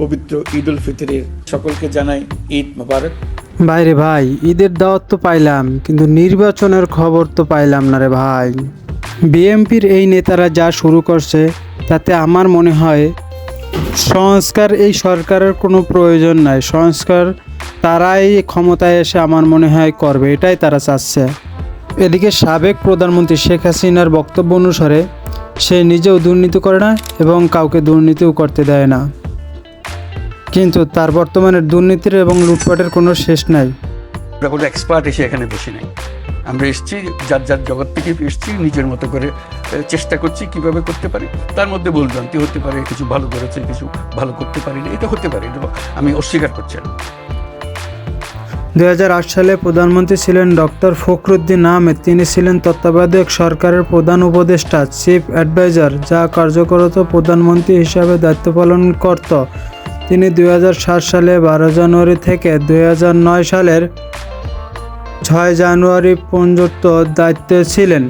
পবিত্র ঈদ উল ফিতরের সকলকে জানাই ঈদ মোবারক। ভাই রে ভাই, ঈদের দাওয়াত তো পাইলাম, কিন্তু নির্বাচনের খবর তো পাইলাম না রে ভাই। বিএমপির এই নেতারা যা শুরু করছে, তাতে আমার মনে হয় সংস্কার এই সরকারের কোনো প্রয়োজন নাই। সংস্কার তারাই ক্ষমতায় এসে আমার মনে হয় করবে, এটাই তারা চাচ্ছে। এদিকে সাবেক প্রধানমন্ত্রী শেখ হাসিনার বক্তব্য অনুসারে সে নিজেও দুর্নীতি করে না এবং কাউকে দুর্নীতিও করতে দেয় না। কিন্তু তার বর্তমানে দুর্নীতির এবং লুটপাটের কোনো শেষ নাই। আমরা কোনো এক্সপার্ট এসে এখানে বসে নাই। আমরা এসেছি যার যার জগৎ থেকে এসেছি নিজের মতো করে চেষ্টা করছি কীভাবে করতে পারি। তার মধ্যে ভুলভ্রান্তি হতে পারে কিছু ভালো করেছে কিছু ভালো করতে পারি পারিনি এটা হতে পারে এটা আমি অস্বীকার করছি না। দু সালে প্রধানমন্ত্রী ছিলেন ডক্টর ফখরুদ্দিন আহমেদ। তিনি ছিলেন তত্ত্বাবধায়ক সরকারের প্রধান উপদেষ্টা চিফ অ্যাডভাইজার যা কার্যকরত প্রধানমন্ত্রী হিসাবে দায়িত্ব পালন করত। তিনি দুই হাজার সাত সালে বারো জানুয়ারি থেকে দুই হাজার নয় সালের ছয় জানুয়ারি পর্যন্ত দায়িত্বে ছিলেন।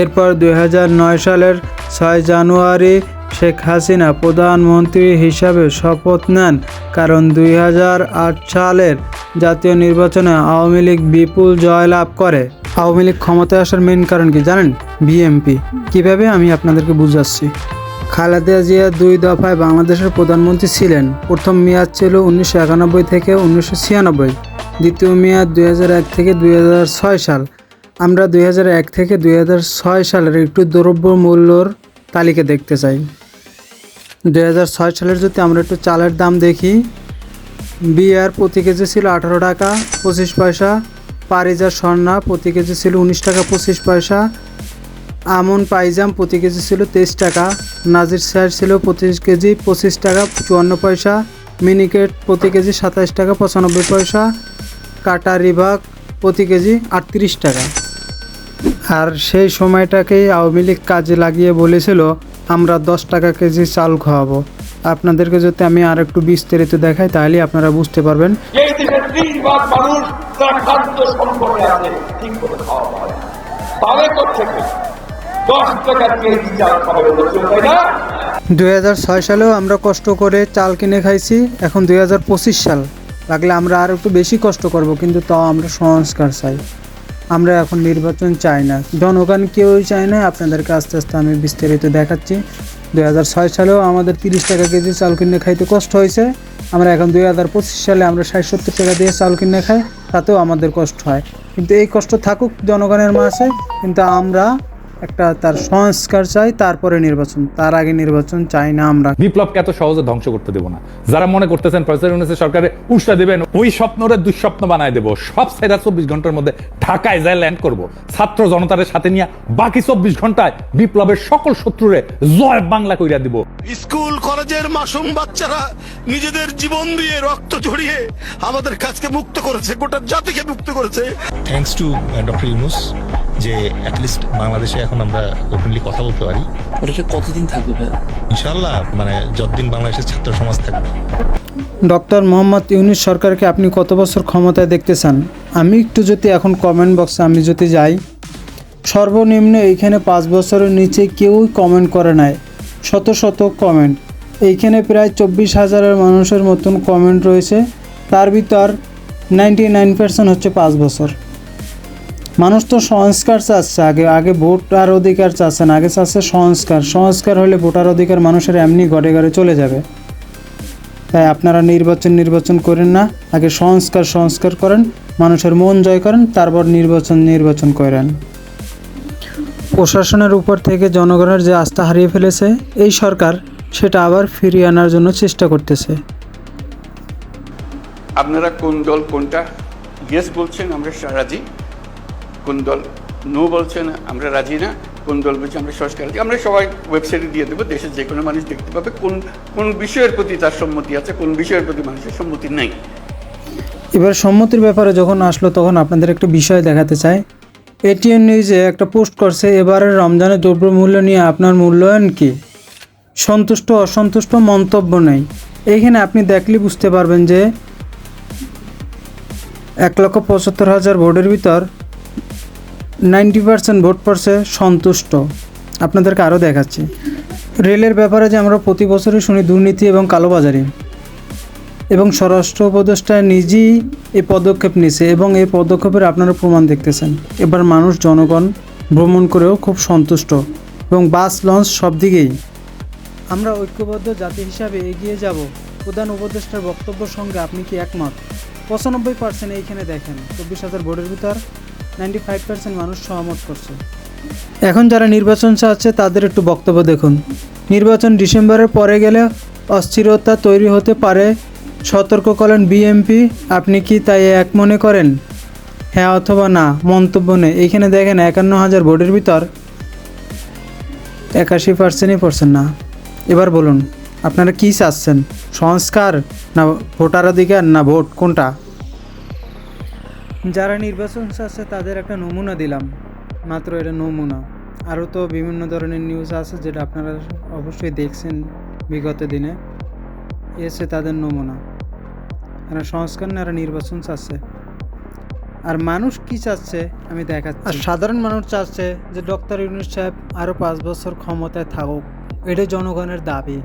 এরপর দুই হাজার নয় সালের ছয় জানুয়ারি শেখ হাসিনা প্রধানমন্ত্রী হিসাবে শপথ নেন, কারণ দুই হাজার আট সালের জাতীয় নির্বাচনে আওয়ামী লীগ বিপুল জয়লাভ করে। আওয়ামী লীগ ক্ষমতায় আসার মেন কারণ কি জানেন? বিএমপি। কীভাবে আমি আপনাদেরকে বুঝাচ্ছি? খালেদা জিয়া দুই দফায় বাংলাদেশের প্রধানমন্ত্রী ছিলেন। প্রথম মেয়াদ ছিল উনিশশো একানব্বই থেকে উনিশশো ছিয়ানব্বই, দ্বিতীয় মেয়াদ দুই হাজার এক থেকে দুই হাজার ছয় সাল। আমরা দু হাজার এক থেকে দুই হাজার ছয় সালের একটু দ্রব্য মূল্যর তালিকা দেখতে চাই। দু হাজার ছয় সালের যদি আমরা একটু চালের দাম দেখি, বিয়ার প্রতি কেজি ছিল আঠারো টাকা পঁচিশ পয়সা পারিজার স্বর্ণা প্রতি কেজি ছিল উনিশ টাকা পঁচিশ পয়সা আমন পাইজাম প্রতি কেজি ছিল তেইশ টাকা, নাজির স্যার ছিল প্রতি কেজি পঁচিশ টাকা চুয়ান্ন পয়সা, মিনিকেট প্রতি কেজি সাতাশ টাকা পঁচানব্বই পয়সা, কাটা রিভাগ প্রতি কেজি আটত্রিশ টাকা। আর সেই সময়টাকেই আওয়ামী লীগ কাজে লাগিয়ে বলেছিল, আমরা দশ টাকা কেজি চাল খাওয়াবো। আপনাদেরকে যদি আমি আর একটু বিস্তারিত দেখাই তাহলে আপনারা বুঝতে পারবেন। থেকে দশ টাকা কেজি চাল খাবে বলছিল তাই না? দু হাজার ছয় সালেও আমরা কষ্ট করে চাল কিনে খাইছি, এখন দুই হাজার পঁচিশ সাল। লাগলে আমরা আর একটু বেশি কষ্ট করব, কিন্তু তাও আমরা সংস্কার চাই। আমরা এখন নির্বাচন চাই না। জনগণ কেউই চায় না, আপনাদেরকে আস্তে আস্তে আমি বিস্তারিত দেখাচ্ছি। দু হাজার ছয় সালেও আমাদের তিরিশ টাকা কেজি চাল কিনে খাইতে কষ্ট হয়েছে। আমরা এখন দুই হাজার পঁচিশ সালে আমরা ষাট সত্তর টাকা দিয়ে চাল কিনে খাই, তাতেও আমাদের কষ্ট হয়। কিন্তু এই কষ্ট থাকুক জনগণের মাঝে, কিন্তু আমরা একটা তার সংস্কার চাই, তারপরে নির্বাচন। তার আগে নির্বাচন চাই না আমরা। বিপ্লবকে এত সহজে ধ্বংস করতে দেবো না। যারা মনে করতেছেন প্রফেসর ইউনুসের সরকারে উষ্টা দেবেন, ওই স্বপ্নরে দুঃস্বপ্ন বানায় দেবো। সব সেরা চব্বিশ ঘণ্টার মধ্যে ঢাকায় যায় ল্যান্ড করব। ছাত্র জনতার সাথে নিয়ে বাকি চব্বিশ ঘন্টায় বিপ্লবের সকল শত্রুরে জয় বাংলা কইরা দিব। স্কুল কলেজের মাসুম বাচ্চারা নিজেদের জীবন দিয়ে রক্ত ঝরিয়ে আমাদের কাছকে মুক্ত করেছে গোটা জাতিকে মুক্ত করেছে। থ্যাঙ্কস টু ডক্টর ইউনুস যে অ্যাটলিস্ট বাংলাদেশে এখন আমরা ওপেনলি কথা বলতে পারি। ওটাকে কতদিন থাকবে ইনশাল্লাহ মানে যতদিন বাংলাদেশের ছাত্র সমাজ থাকবে। ডক্টর মোহাম্মদ ইউনুস সরকারকে আপনি কত বছর ক্ষমতায় দেখতে চান? আমি একটু যদি এখন কমেন্ট বক্সে আমি যদি যাই সর্বনিম্ন এইখানে পাঁচ বছরের নিচে কেউই কমেন্ট করে নাই। শত শত কমেন্ট এইখানে প্রায় চব্বিশ হাজারের মানুষের মতন কমেন্ট রয়েছে। তার ভিতর নাইনটি নাইন পার্সেন্ট হচ্ছে পাঁচ বছর। মানুষ তো সংস্কার চাচ্ছে আগে আগে ভোটার অধিকার চাচ্ছে না, আগে চাচ্ছে সংস্কার। সংস্কার হলে ভোটার অধিকার মানুষের এমনি ঘরে ঘরে চলে যাবে। তাই আপনারা নির্বাচন নির্বাচন করেন না, আগে সংস্কার সংস্কার করেন, মানুষের মন জয় করেন, তারপর নির্বাচন নির্বাচন করেন। প্রশাসনের উপর থেকে জনগণের যে আস্থা হারিয়ে ফেলেছে এই সরকার সেটা আবার ফিরিয়ে আনার জন্য চেষ্টা করতেছে। আপনারা কোন দল কোনটা? ইয়েস বলছেন আমরা রাজি। কোন দল? নো বলছেন আমরা রাজি না। কোন দল বলছে আমরা সংস্কার আমরা সবাই ওয়েবসাইটে দিয়ে দেবো দেশের যে কোনো মানুষ দেখতে পাবে কোন কোন বিষয়ের প্রতি তার সম্মতি আছে কোন বিষয়ের প্রতি মানুষের সম্মতি নেই। এবার সম্মতির ব্যাপারে যখন আসলো তখন আপনাদের একটা বিষয় দেখাতে চাই। এটিএন নিউজে একটা পোস্ট করছে, এবারের রমজানের দ্রব্যমূল্য নিয়ে আপনার মূল্যায়ন কি? সন্তুষ্ট, অসন্তুষ্ট মন্তব্য নেই। এইখানে আপনি দেখলে বুঝতে পারবেন যে এক লক্ষ পঁচাত্তর হাজার ভোটের ভিতর নাইনটি পার্সেন্ট ভোট পড়ছে সন্তুষ্ট। আপনাদেরকে আরও দেখাচ্ছি। রেলের ব্যাপারে যে আমরা প্রতি বছরই শুনি দুর্নীতি এবং কালোবাজারি। এবং স্বরাষ্ট্র উপদেষ্টা নিজেই এই পদক্ষেপ নিছে এবং এই পদক্ষেপের আপনারা প্রমাণ দেখতেছেন। এবার মানুষ, জনগণ ভ্রমণ করেও খুব সন্তুষ্ট এবং বাস, লঞ্চ সব দিকেই। আমরা ঐক্যবদ্ধ জাতি হিসাবে এগিয়ে যাব। প্রধান উপদেষ্টার বক্তব্য সঙ্গে আপনি কি একমত? পঁচানব্বই পার্সেন্ট এইখানে দেখেন। চব্বিশ হাজার ভোটের ভিতর নাইনটি ফাইভ পার্সেন্ট মানুষ সহমত করছে। এখন যারা নির্বাচন চাচ্ছে তাদের একটু বক্তব্য দেখুন। নির্বাচন ডিসেম্বরের পরে গেলে অস্থিরতা তৈরি হতে পারে সতর্ক করেন বিএমপি আপনি কি তাই এক মনে করেন? হ্যাঁ অথবা না, মন্তব্য নেই। এইখানে দেখেন একান্ন হাজার ভোটের ভিতর একাশি পার্সেন্টই পড়ছেন না। এবার বলুন, আপনারা কি চাচ্ছেন? সংস্কার না ভোটাধিকার না ভোট কোনটা? যারা নির্বাচন চাচ্ছে তাদের একটা নমুনা দিলাম। মাত্র এটা নমুনা। আরও তো বিভিন্ন ধরনের নিউজ আছে যেটা আপনারা অবশ্যই দেখছেন বিগত দিনে। এসে তাদের নমুনা। এরা সংস্কার না এরা নির্বাচন চাচ্ছে। আর মানুষ কি চাচ্ছে, আমি দেখাচ্ছি। আর সাধারণ মানুষ চাচ্ছে যে ডক্টর ইউনুস সাহেব আরও পাঁচ বছর ক্ষমতায় থাকুক। এটাই জনগণের দাবি।